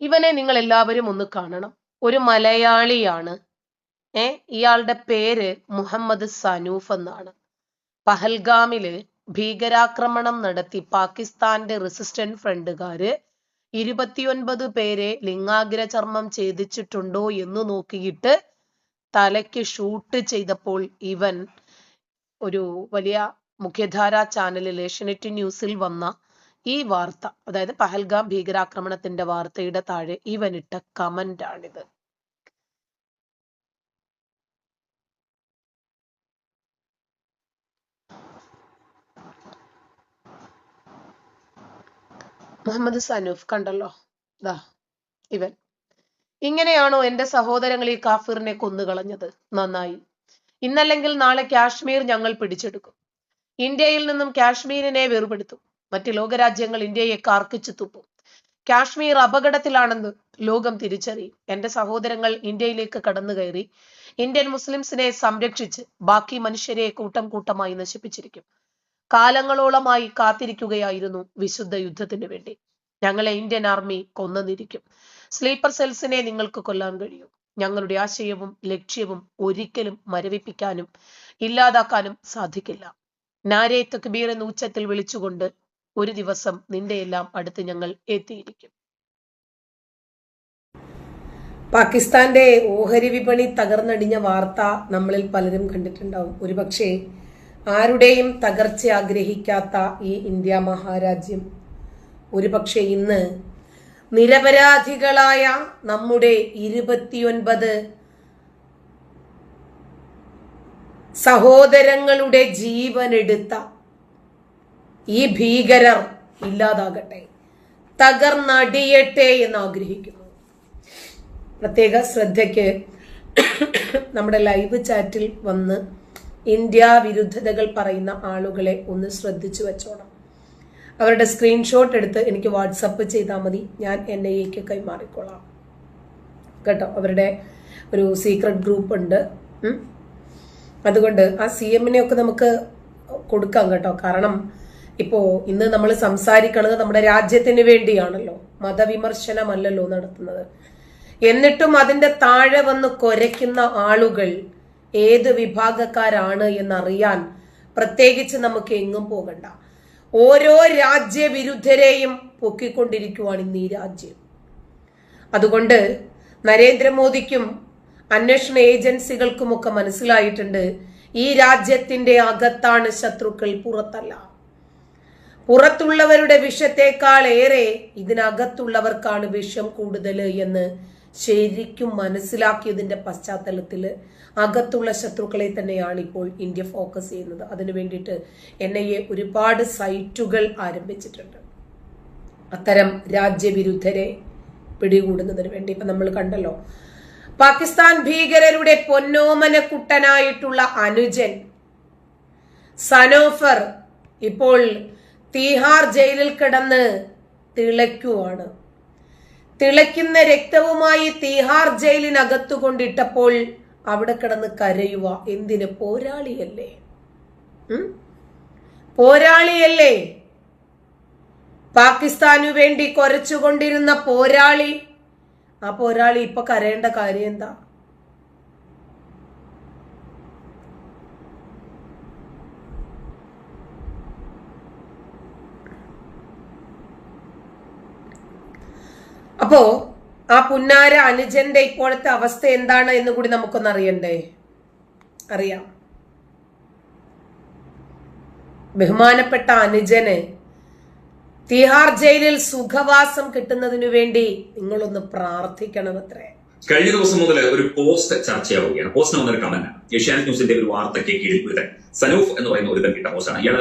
ഇവനെ നിങ്ങൾ എല്ലാവരും ഒന്ന് കാണണം. ഒരു മലയാളിയാണ്. ഏ ഇയാളുടെ പേര് മുഹമ്മദ് സനൂഫ് എന്നാണ്. പഹൽഗാമിൽ ഭീകരാക്രമണം നടത്തി പാകിസ്ഥാന്റെ റെസിസ്റ്റന്റ് ഫ്രണ്ടുകാര് ഇരുപത്തിയൊൻപത് പേരെ ലിംഗാഗ്ര ചർമ്മം ഛേദിച്ചിട്ടുണ്ടോ എന്ന് നോക്കിയിട്ട് തലയ്ക്ക് ഷൂട്ട് ചെയ്തപ്പോൾ ഇവൻ ഒരു വലിയ മുഖ്യധാര ചാനലിൽ ഏഷ്യനെറ്റ് ന്യൂസിൽ വന്ന ഈ വാർത്ത അതായത് പഹൽഗാം ഭീകരാക്രമണത്തിന്റെ വാർത്തയുടെ താഴെ ഇവനിട്ട കമന്റ് ആണിത്. മുഹമ്മദ് സനൂഫ് കണ്ടല്ലോ. ദാ ഇവൻ. ഇങ്ങനെയാണോ എന്റെ സഹോദരങ്ങൾ ഈ കാഫിറിനെ കൊന്നുകളഞ്ഞത്? നന്നായി. ഇന്നല്ലെങ്കിൽ നാളെ കാശ്മീർ ഞങ്ങൾ പിടിച്ചെടുക്കും. ഇന്ത്യയിൽ നിന്നും കാശ്മീരിനെ വേർപെടുത്തും. മറ്റ് ലോകരാജ്യങ്ങൾ ഇന്ത്യയെ കാർക്കിച്ചു തുപ്പും. കാശ്മീർ അപകടത്തിലാണെന്ന് ലോകം തിരിച്ചറിയും എന്റെ സഹോദരങ്ങൾ ഇന്ത്യയിലേക്ക് കടന്നു കയറി. ഇന്ത്യൻ മുസ്ലിംസിനെ സംരക്ഷിച്ച് ബാക്കി മനുഷ്യരെ കൂട്ടം കൂട്ടമായി നശിപ്പിച്ചിരിക്കും. കാലങ്ങളോളമായി കാത്തിരിക്കുകയായിരുന്നു വിശുദ്ധ യുദ്ധത്തിന് വേണ്ടി. ഞങ്ങളെ ഇന്ത്യൻ ആർമി കൊന്നതിരിക്കും. സ്ലീപ്പർ സെൽസിനെ നിങ്ങൾക്ക് കൊല്ലാൻ കഴിയും. ഞങ്ങളുടെ ആശയവും ലക്ഷ്യവും ഒരിക്കലും മരവിപ്പിക്കാനും ഇല്ലാതാക്കാനും സാധിക്കില്ല. നാരേ തക്ബീർ എന്ന ഉച്ചത്തിൽ വിളിച്ചുകൊണ്ട് ഒരു ദിവസം നിന്റെ എല്ലാം അടുത്ത് ഞങ്ങൾ എത്തിയിരിക്കും. പാകിസ്ഥാന്റെ ഓഹരി വിപണി തകർന്നടിഞ്ഞ വാർത്ത നമ്മളിൽ പലരും കണ്ടിട്ടുണ്ടാവും. ഒരുപക്ഷെ ആരുടെയും തകർച്ച ആഗ്രഹിക്കാത്ത ഈ ഇന്ത്യ മഹാരാജ്യം. ഒരുപക്ഷെ ഇന്ന് നിരപരാധികളായ നമ്മുടെ ഇരുപത്തിയൊൻപത് സഹോദരങ്ങളുടെ ജീവൻ എടുത്ത ഈ ഭീകരർ ഇല്ലാതാകട്ടെ തകർന്നടിയട്ടെ എന്ന് ആഗ്രഹിക്കുന്നു. പ്രത്യേക ശ്രദ്ധയ്ക്ക് നമ്മുടെ ലൈവ് ചാറ്റിൽ വന്ന് ഇന്ത്യ വിരുദ്ധതകൾ പറയുന്ന ആളുകളെ ഒന്ന് ശ്രദ്ധിച്ചു വെച്ചോണം. അവരുടെ സ്ക്രീൻഷോട്ട് എടുത്ത് എനിക്ക് വാട്സപ്പ് ചെയ്താൽ മതി ഞാൻ എൻ ഐ എക്ക് കൈമാറിക്കൊള്ളാം. കേട്ടോ അവരുടെ ഒരു സീക്രട്ട് ഗ്രൂപ്പ് ഉണ്ട്. അതുകൊണ്ട് ആ സി എമ്മിനെയൊക്കെ നമുക്ക് കൊടുക്കാം കേട്ടോ. കാരണം ഇപ്പോ ഇന്ന് നമ്മൾ സംസാരിക്കുന്നത് നമ്മുടെ രാജ്യത്തിന് വേണ്ടിയാണല്ലോ. മതവിമർശനമല്ലല്ലോ നടത്തുന്നത്. എന്നിട്ടും അതിന്റെ താഴെ വന്ന് കൊരയ്ക്കുന്ന ആളുകൾ ഏത് വിഭാഗക്കാരാണ് എന്നറിയാൻ പ്രത്യേകിച്ച് നമുക്ക് എങ്ങും പോകണ്ട. ഓരോ രാജ്യവിരുദ്ധരെയും പൊക്കിക്കൊണ്ടിരിക്കുവാണ് ഇന്ന് ഈ രാജ്യം. അതുകൊണ്ട് നരേന്ദ്രമോദിക്കും അന്വേഷണ ഏജൻസികൾക്കുമൊക്കെ മനസ്സിലായിട്ടുണ്ട് ഈ രാജ്യത്തിന്റെ അകത്താണ് ശത്രുക്കൾ പുറത്തല്ല. പുറത്തുള്ളവരുടെ വിഷത്തേക്കാൾ ഏറെ ഇതിനകത്തുള്ളവർക്കാണ് വിഷം കൂടുതൽ എന്ന് ശരിക്കും മനസ്സിലാക്കിയതിന്റെ പശ്ചാത്തലത്തിൽ അകത്തുള്ള ശത്രുക്കളെ തന്നെയാണ് ഇപ്പോൾ ഇന്ത്യ ഫോക്കസ് ചെയ്യുന്നത്. അതിനു വേണ്ടിയിട്ട് എൻ ഐ എ ഒരുപാട് സൈറ്റുകൾ ആരംഭിച്ചിട്ടുണ്ട്. അത്തരം രാജ്യവിരുദ്ധരെ പിടികൂടുന്നതിന് വേണ്ടി. ഇപ്പൊ നമ്മൾ കണ്ടല്ലോ പാകിസ്ഥാൻ ഭീകരരുടെ പൊന്നോമന കുട്ടനായിട്ടുള്ള അനുജൻ സനോഫർ ഇപ്പോൾ തീഹാർ ജയിലിൽ കിടന്ന് തിളയ്ക്കുവാണ്. തിളയ്ക്കുന്ന രക്തവുമായി തീഹാർ ജയിലിനകത്തു കൊണ്ടിട്ടപ്പോൾ അവിടെ കിടന്ന് കരയുക. എന്തിന്? പോരാളിയല്ലേ. പോരാളിയല്ലേ. പാകിസ്ഥാനു വേണ്ടി കൊരച്ചുകൊണ്ടിരുന്ന പോരാളി. ആ പോരാളി ഇപ്പൊ കരയേണ്ട കാര്യം എന്താ? അപ്പോ ആ പുന്നാര അനുജന്റെ ഇപ്പോഴത്തെ അവസ്ഥ എന്താണ് എന്ന് കൂടി നമുക്കൊന്ന് അറിയണ്ടേ? അറിയാം. ബഹുമാനപ്പെട്ട അനുജന് തിഹാർ ജയിലിൽ സുഖവാസം കിട്ടുന്നതിനു വേണ്ടി നിങ്ങളൊന്ന് പ്രാർത്ഥിക്കണമത്രേ. കഴിഞ്ഞ ദിവസം മുതൽ ഒരു പോസ്റ്റ് ചർച്ചയാവുകയാണ്. പോസ്റ്റിന് വന്നൊരു കമന്റ് ഏഷ്യാനെറ്റ് ന്യൂസിന്റെ ഒരു വാർത്തയ്ക്ക് കീഴിൽ ഒരുതൻ സനൂഫ് എന്ന് പറയുന്ന ഒരുതൻ കിട്ട പോസ്റ്റാണ് ഇയാൾ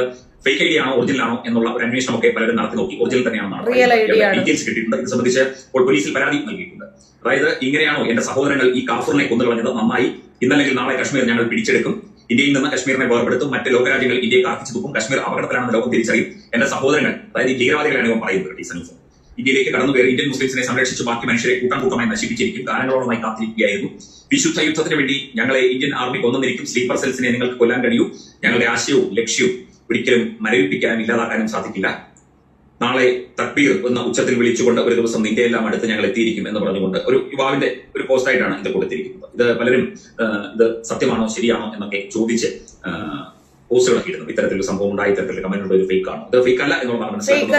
ഫേക്ക് ഐഡി ആണോ ഒറിജിനൽ ആണോ എന്നുള്ള ഒരു അന്വേഷണം ഒക്കെ പലരും നടത്തി നോക്കി. ഒറിജിനൽ തന്നെയാണെന്നാണ് ആണ്. ഡീറ്റെയിൽസ് കിട്ടിയിട്ടുണ്ട്. ഇത് സംബന്ധിച്ച് ഇപ്പോൾ പോലീസിൽ പരാതി നൽകിയിട്ടുണ്ട്. അതായത് ഇങ്ങനെയാണോ എന്റെ സഹോദരങ്ങൾ ഈ കാഫറിനെ കൊന്നുകളഞ്ഞത്? നന്നായി. ഇന്നല്ലെങ്കിൽ നാളെ കശ്മീർ ഞങ്ങൾ പിടിച്ചെടുക്കും. ഇന്ത്യയിൽ നിന്ന് കശ്മീരിനെ വേർപെടുത്തും. മറ്റ് ലോകരാജ്യങ്ങൾ ഇന്ത്യയെ കാർക്കിച്ചു തുപ്പും കശ്മീർ അപകടത്തിലാണെന്ന് ലോകം തിരിച്ചറിയും. എന്റെ സഹോദരങ്ങൾ അതായത് ഭീകരവാദികളാണ് ഇവ പറയുന്നത് ഈ സനൂഫ്. ഇന്ത്യയിലേക്ക് കടന്നു കയറി ഇന്ത്യൻ മുസ്ലിംസിനെ സംരക്ഷിച്ച് ബാക്കി മനുഷ്യരെ കൂട്ടം കൂട്ടമായി നശിപ്പിച്ചിരിക്കും കാലങ്ങളോളമായി കാത്തിരിക്കുകയായിരുന്നു. വിശുദ്ധ യുദ്ധത്തിന് വേണ്ടി ഞങ്ങളെ ഇന്ത്യൻ ആർമി കൊന്നിരിക്കും സ്ലീപ്പർ സെൽസിനെ നിങ്ങൾക്ക് കൊല്ലാൻ കഴിയൂ. ഞങ്ങളുടെ ആശയവും ലക്ഷ്യവും ഒരിക്കലും മരവിപ്പിക്കാനും ഇല്ലാതാക്കാനും സാധിക്കില്ല. നാളെ തക്ബീർ എന്ന ഉച്ചത്തിൽ വിളിച്ചുകൊണ്ട് ഒരു ദിവസം നിന്റെ അടുത്ത് ഞങ്ങൾ എത്തിയിരിക്കും എന്ന് പറഞ്ഞുകൊണ്ട് ഒരു യുവാവിന്റെ ഒരു പോസ്റ്റായിട്ടാണ് ഇത് കൊടുത്തിരിക്കുന്നത്. ഇത് പലരും ഇത് സത്യമാണോ ശരിയാണോ എന്നൊക്കെ ചോദിച്ച് ആ, പോസ്റ്റുകളൊക്കെ ഇടുന്നു ഇത്തരത്തിലൊരു സംഭവം ഉണ്ടായി ഇത്തരത്തിലുള്ള കമന്റ് ഒരു ഫേക്ക് ആണ്. ഇത് ഫേക്ക് അല്ല എന്നുള്ളതാണ് മനസ്സിലാക്കുന്നത്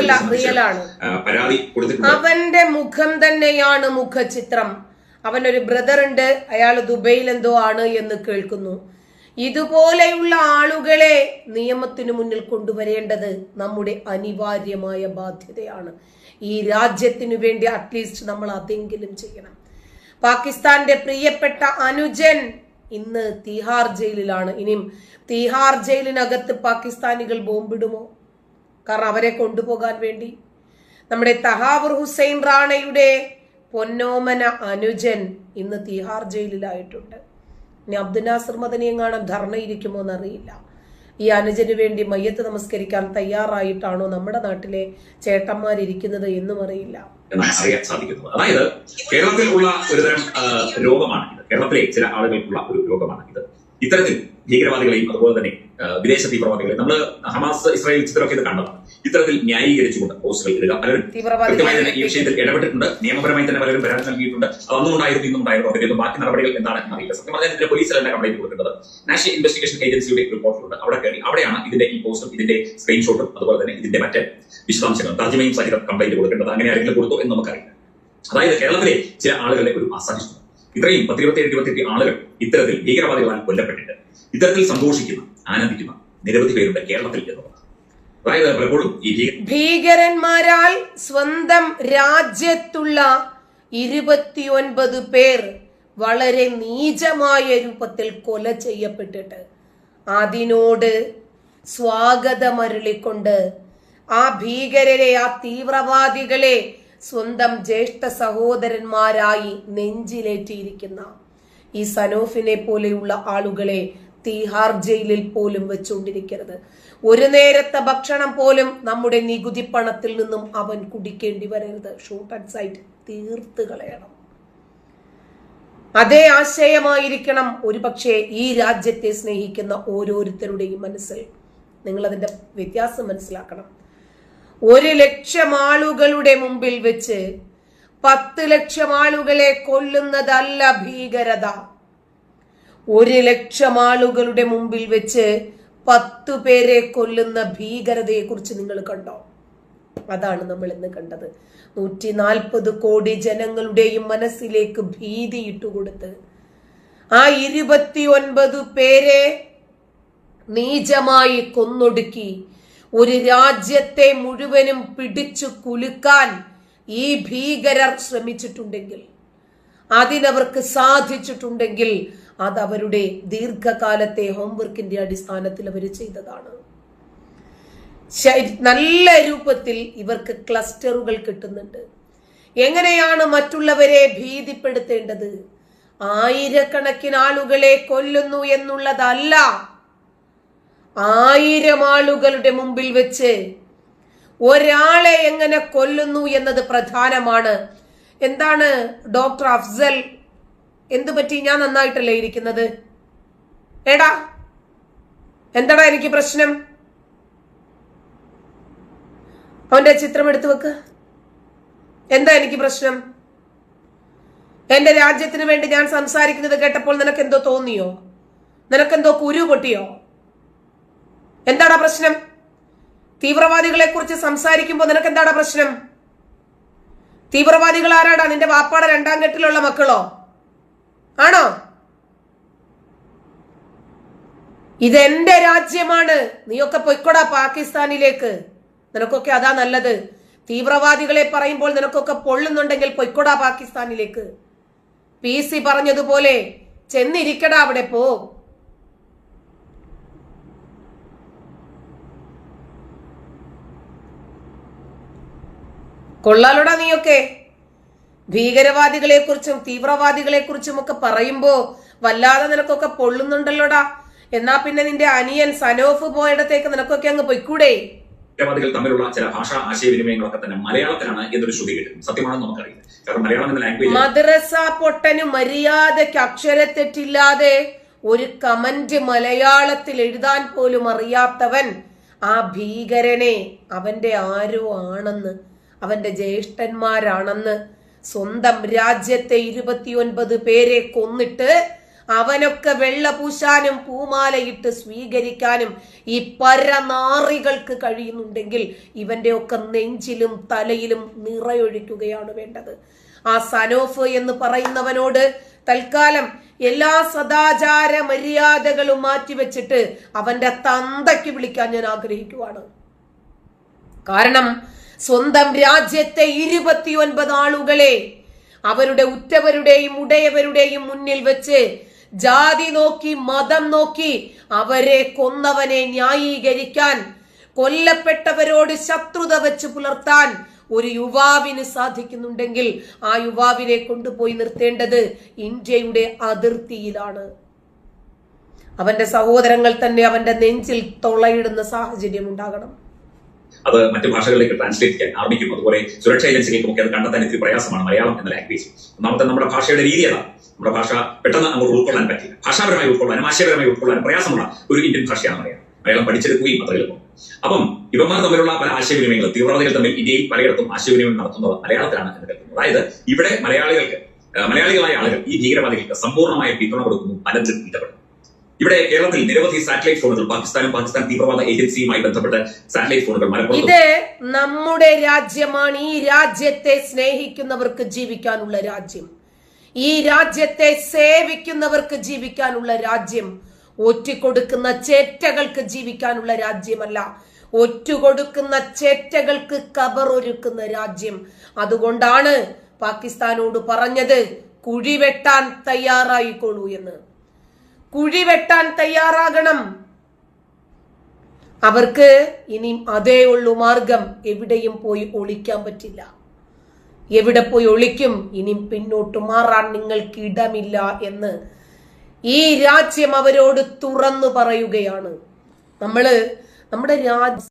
ആ, പരാതി കൊടുത്തിട്ടുണ്ട്. അവന്റെ മുഖം തന്നെയാണ് മുഖചിത്രം. അവനൊരു ബ്രദർ ഉണ്ട് അയാൾ ദുബൈയിൽ എന്തോ ആണ് എന്ന് കേൾക്കുന്നു. ഇതുപോലെയുള്ള ആളുകളെ നിയമത്തിനു മുന്നിൽ കൊണ്ടുവരേണ്ടത് നമ്മുടെ അനിവാര്യമായ ബാധ്യതയാണ്. ഈ രാജ്യത്തിനു വേണ്ടി അറ്റ്ലീസ്റ്റ് നമ്മൾ അതെങ്കിലും ചെയ്യണം. പാകിസ്ഥാന്റെ പ്രിയപ്പെട്ട അനുജൻ ഇന്ന് തീഹാർ ജയിലിലാണ്. ഇനിയും തീഹാർ ജയിലിനകത്ത് പാകിസ്ഥാനികൾ ബോംബിടുമോ? കാരണം അവരെ കൊണ്ടുപോകാൻ വേണ്ടി. നമ്മുടെ തഹാവർ ഹുസൈൻ റാണയുടെ പൊന്നോമന അനുജൻ ഇന്ന് തീഹാർ ജയിലിലായിട്ടുണ്ട്. ഇനി അബ്ദുൽ നാസർ മദനിയെങ്ങാനും ധർണയിരിക്കുമോ എന്നറിയില്ല. ഈ അനുജന് വേണ്ടി മയ്യത്ത് നമസ്കരിക്കാൻ തയ്യാറായിട്ടാണോ നമ്മുടെ നാട്ടിലെ ചേട്ടന്മാരിരിക്കുന്നത് എന്നും അറിയില്ല. എന്നാണ് അറിയാൻ സാധിക്കുന്നത്. അതായത് കേരളത്തിൽ ഉള്ള ഒരുതരം രോഗമാണ് ഇത്. കേരളത്തിലെ ചില ആളുകൾക്കുള്ള ഒരു രോഗമാണ് ഇത്. ഇത്തരത്തിൽ ഭീകരവാദികളെയും അതുപോലെ തന്നെ വിദേശ തീവ്രവാദികളെയും നമ്മൾ ഹമാസ് ഇസ്രായേൽ ചിത്രമൊക്കെ ഇത് കണ്ടതാണ്. ഇത്തരത്തിൽ ന്യായീകരിച്ചുകൊണ്ട് പോസ്റ്റുകൾ ഇടുക. പലരും കൃത്യമായി തന്നെ ഈ വിഷയത്തിൽ ഇടപെട്ടിട്ടുണ്ട്. നിയമപരമായി തന്നെ പലരും പരാതി നൽകിയിട്ടുണ്ട്. അത് അന്നുണ്ടായിരുന്നു ഇന്നും ഉണ്ടായിരുന്നു ബാക്കി നടപടികൾ എന്താണെന്ന് അറിയില്ല. സത്യം പറഞ്ഞാൽ ഇതിന്റെ പോലീസ് തന്നെ കംപ്ലൈന്റ് കൊടുക്കേണ്ടത്. നാഷണൽ ഇൻവെസ്റ്റിഗേഷൻ ഏജൻസിയുടെ റിപ്പോർട്ടിലുണ്ട് അവിടെ കയറി അവിടെയാണ് ഇതിന്റെ ഈ പോസ്റ്റും ഇതിന്റെ സ്ക്രീൻഷോട്ടും അതുപോലെ തന്നെ ഇതിന്റെ മറ്റ് വിശദാംശങ്ങൾ തർജമയും സഹിതം കംപ്ലൈന്റ് കൊടുക്കേണ്ടത് അങ്ങനെ ആരെങ്കിലും കൊടുത്തു എന്ന് നമുക്കറിയില്ല. അതായത് കേരളത്തിലെ ചില ആളുകളുടെ ഒരു അസഹിഷ്ണു ഇത്രയും പത്തിരുപത്തിയേഴ് ഇരുപത്തിയെട്ട് ആളുകൾ ഇത്തരത്തിൽ ഭീകരവാദികളാൽ കൊല്ലപ്പെട്ടിട്ട് ഇത്തരത്തിൽ സന്തോഷിക്കുന്ന ആനന്ദിക്കുന്ന നിരവധി പേരുണ്ട് കേരളത്തിൽ എന്നുള്ളതാണ് അതായത് പലപ്പോഴും ഈ ഭീകര ഭീകരന്മാരാൽ സ്വന്തം രാജ്യത്തുള്ള ഇരുപത്തിയൊൻപത് പേർ വളരെ നീചമായ രൂപത്തിൽ കൊല ചെയ്യപ്പെട്ടിട്ട് അതിനോട് സ്വാഗതമരുളിക്കൊണ്ട് ആ ഭീകരരെ ആ തീവ്രവാദികളെ സ്വന്തം ജ്യേഷ്ഠ സഹോദരന്മാരായി നെഞ്ചിലേറ്റിയിരിക്കുന്ന ഈ സനോഫിനെ പോലെയുള്ള ആളുകളെ തീഹാർ ജയിലിൽ പോലും വെച്ചുകൊണ്ടിരിക്കരുത്. ഒരു നേരത്തെ ഭക്ഷണം പോലും നമ്മുടെ നികുതി പണത്തിൽ നിന്നും അവൻ കുടിക്കേണ്ടി വരരുത്. ഷൂട്ട് ആൻഡ് സൈറ്റ് തീർത്ത് കളയണം. അതേ ആശയമായിരിക്കണം ഒരുപക്ഷെ ഈ രാജ്യത്തെ സ്നേഹിക്കുന്ന ഓരോരുത്തരുടെയും മനസ്സിൽ. നിങ്ങൾ അതിന്റെ വ്യത്യാസം മനസ്സിലാക്കണം. ഒരു ലക്ഷം ആളുകളുടെ മുമ്പിൽ വെച്ച് പത്ത് ലക്ഷം ആളുകളെ കൊല്ലുന്നതല്ല ഭീകരത. ഒരു ലക്ഷം ആളുകളുടെ മുമ്പിൽ വെച്ച് പത്തു പേരെ കൊല്ലുന്ന ഭീകരതയെ കുറിച്ച് നിങ്ങൾ കണ്ടോ? അതാണ് നമ്മൾ ഇന്ന് കണ്ടത്. നൂറ്റി നാൽപ്പത് കോടി ജനങ്ങളുടെയും മനസ്സിലേക്ക് ഭീതി ഇട്ടുകൊടുത്ത്. ആ ഇരുപത്തി ഒൻപത് പേരെ നീചമായി കൊന്നൊടുക്കി. ഒരു രാജ്യത്തെ മുഴുവനും പിടിച്ചു കുലുക്കാൻ ഈ ഭീകരർ ശ്രമിച്ചിട്ടുണ്ടെങ്കിൽ അതിനവർക്ക് സാധിച്ചിട്ടുണ്ടെങ്കിൽ അത് അവരുടെ ദീർഘകാലത്തെ ഹോംവർക്കിന്റെ അടിസ്ഥാനത്തിൽ അവർ ചെയ്തതാണ്. നല്ല രൂപത്തിൽ ഇവർക്ക് ക്ലസ്റ്ററുകൾ കിട്ടുന്നുണ്ട്. എങ്ങനെയാണ് മറ്റുള്ളവരെ ഭീതിപ്പെടുത്തേണ്ടത്? ആയിരക്കണക്കിന് ആളുകളെ കൊല്ലുന്നു എന്നുള്ളതല്ല. ആയിരം ആളുകളുടെ മുമ്പിൽ വെച്ച് ഒരാളെ എങ്ങനെ കൊല്ലുന്നു എന്നത് പ്രധാനമാണ്. എന്താണ്? ഡോക്ടർ അഫ്സൽ എന്തു പറ്റി? ഞാൻ നന്നായിട്ടല്ലേ ഇരിക്കുന്നത്? എടാ എന്താടാ എനിക്ക് പ്രശ്നം? അവന്റെ ചിത്രം എടുത്തു വെക്ക്. എന്താ എനിക്ക് പ്രശ്നം? എന്റെ രാജ്യത്തിന് വേണ്ടി ഞാൻ സംസാരിക്കുന്നത് കേട്ടപ്പോൾ നിനക്ക് എന്തോ തോന്നിയോ? നിനക്കെന്തോ കുരു പൊട്ടിയോ? എന്താടാ പ്രശ്നം? തീവ്രവാദികളെ കുറിച്ച് സംസാരിക്കുമ്പോൾ നിനക്ക് എന്താടാ പ്രശ്നം? തീവ്രവാദികൾ ആരാടാ? നിന്റെ വാപ്പാടെ രണ്ടാം കെട്ടിലുള്ള മക്കളോ? ആണോ? ഇതെന്റെ രാജ്യമാണ്. നീയൊക്കെ പൊയ്ക്കൊടാ പാകിസ്ഥാനിലേക്ക്. നിനക്കൊക്കെ അതാ നല്ലത്. തീവ്രവാദികളെ പറയുമ്പോൾ നിനക്കൊക്കെ പൊള്ളുന്നുണ്ടെങ്കിൽ പൊയ്ക്കൊടാ പാകിസ്ഥാനിലേക്ക്. പി സി പറഞ്ഞതുപോലെ ചെന്നിരിക്കടാ അവിടെ പോ. കൊള്ളാലോടാ നീയൊക്കെ. ഭീകരവാദികളെ കുറിച്ചും തീവ്രവാദികളെ കുറിച്ചും ഒക്കെ പറയുമ്പോ വല്ലാതെ നിനക്കൊക്കെ പൊള്ളുന്നുണ്ടല്ലോടാ. എന്നാ പിന്നെ നിന്റെ അനിയൻ സനോഫ് പോയിടത്തേക്ക് നിനക്കൊക്കെ അങ്ങ് പൊയ്ക്കൂടെ? ഭീകരവാദികൾ തമ്മിലുള്ള ചില ഭാഷാ ആശയവിനിമയങ്ങളൊക്കെ തന്നെ മലയാളത്തിലാണ് എന്നൊരു ശ്രുതി കിട്ടും സത്യമാണെന്ന് നമുക്കറിയില്ല. കാരണം മലയാളം എന്ന ലാംഗ്വേജ് മദ്രസ പൊട്ടന് മര്യാദയ്ക്ക് അക്ഷരത്തെറ്റില്ലാതെ ഒരു കമന്റ് മലയാളത്തിൽ എഴുതാൻ പോലും അറിയാത്തവൻ ആ ഭീകരനെ അവന്റെ ആരോ ആണെന്ന് അവന്റെ ജ്യേഷ്ഠന്മാരാണെന്ന് സ്വന്തം രാജ്യത്തെ ഇരുപത്തിയൊൻപത് പേരെ കൊന്നിട്ട് അവനൊക്കെ വെള്ളപൂശാനും പൂമാലയിട്ട് സ്വീകരിക്കാനും ഈ പരനാറികൾക്ക് കഴിയുന്നുണ്ടെങ്കിൽ ഇവന്റെ ഒക്കെ നെഞ്ചിലും തലയിലും നിറയൊഴിക്കുകയാണ് വേണ്ടത്. ആ സനോഫ് എന്ന് പറയുന്നവനോട് തൽക്കാലം എല്ലാ സദാചാര മര്യാദകളും മാറ്റിവെച്ചിട്ട് അവന്റെ തന്തയ്ക്ക് വിളിക്കാൻ ഞാൻ ആഗ്രഹിക്കുവാണ്. കാരണം സ്വന്തം രാജ്യത്തെ ഇരുപത്തിയൊൻപത് ആളുകളെ അവരുടെ ഉറ്റവരുടെയും ഉടയവരുടെയും മുന്നിൽ വെച്ച് ജാതി നോക്കി മതം നോക്കി അവരെ കൊന്നവനെ ന്യായീകരിക്കാൻ കൊല്ലപ്പെട്ടവരോട് ശത്രുത വെച്ച് പുലർത്താൻ ഒരു യുവാവിന് സാധിക്കുന്നുണ്ടെങ്കിൽ ആ യുവാവിനെ കൊണ്ടുപോയി നിർത്തേണ്ടത് ഇന്ത്യയുടെ അതിർത്തിയിലാണ്. അവന്റെ സഹോദരങ്ങൾ തന്നെ അവന്റെ നെഞ്ചിൽ തൊളയിടുന്ന സാഹചര്യം ഉണ്ടാകണം അത് മറ്റു ഭാഷകളിലേക്ക് ട്രാൻസ്ലേറ്റ് ചെയ്യാൻ ആർമിക്കും അതുപോലെ സുരക്ഷാ ഏജൻസികൾക്കും ഒക്കെ അത് കണ്ടെത്താൻ ഇത്തിരി പ്രയാസമാണ് മലയാളം എന്ന ലാംഗ്വേജ് ഒന്നാമത്തെ നമ്മുടെ ഭാഷയുടെ രീതി അതാണ്. നമ്മുടെ ഭാഷ പെട്ടെന്ന് അങ്ങോട്ട് ഉൾക്കൊള്ളാൻ പറ്റില്ല. ഭാഷാപരമായി ഉൾക്കൊള്ളാനും ആശയപരമായി ഉൾക്കൊള്ളാനും പ്രയാസമുള്ള ഒരു ഇന്ത്യൻ ഭാഷയാണ് മലയാളം. മലയാളം പഠിച്ചെടുക്കുകയും അത്ര എളുപ്പം. അപ്പം ഇവന്മാർ തമ്മിലുള്ള പല ആശയവിനിമയങ്ങൾ തീവ്രവാദികൾ തമ്മിൽ ഇന്ത്യയിൽ പലയിടത്തും ആശയവിനിമയം നടത്തുന്നത് മലയാളത്തിലാണ് എന്ന് കരുതുന്നത് അതായത് ഇവിടെ മലയാളികൾക്ക് മലയാളികളായ ആളുകൾ ഈ ഭീകരവാദികൾക്ക് സമ്പൂർണമായ പിന്തുണ കൊടുക്കുന്നു പലരും ഇടപെടുന്നു. ഇവിടെ കേരളത്തിൽ നിരവധി സാറ്റലൈറ്റ് ഫോണുകൾ പാകിസ്ഥാനും പാകിസ്ഥാൻ തീവ്രവാദ ഏജൻസിയുമായി ബന്ധപ്പെട്ട സാറ്റലൈറ്റ് ഫോണുകൾ മലപ്പുറം ഇത് നമ്മുടെ രാജ്യമാണ്. ഈ രാജ്യത്തെ സ്നേഹിക്കുന്നവർക്ക് ജീവിക്കാനുള്ള രാജ്യം. ഈ രാജ്യത്തെ സേവിക്കുന്നവർക്ക് ജീവിക്കാനുള്ള രാജ്യം. ഒറ്റുകൊടുക്കുന്ന ചേറ്റകൾക്ക് ജീവിക്കാനുള്ള രാജ്യമല്ല. ഒറ്റുകൊടുക്കുന്ന ചേറ്റകൾക്ക് കബറൊരുക്കുന്ന രാജ്യം. അതുകൊണ്ടാണ് പാകിസ്ഥാനോട് പറഞ്ഞത് കുഴിവെട്ടാൻ തയ്യാറായിക്കോളൂ എന്ന്. കുഴിവെട്ടാൻ തയ്യാറാകണം. അവർക്ക് ഇനി അതേ ഉള്ളൂ മാർഗം. എവിടെയും പോയി ഒളിക്കാൻ പറ്റില്ല. എവിടെ പോയി ഒളിക്കും? ഇനി പിന്നോട്ട് മാറാൻ നിങ്ങൾക്ക് ഇടമില്ല എന്ന് ഈ രാജ്യം അവരോട് തുറന്നു പറയുകയാണ്. നമ്മൾ നമ്മുടെ രാജ്യ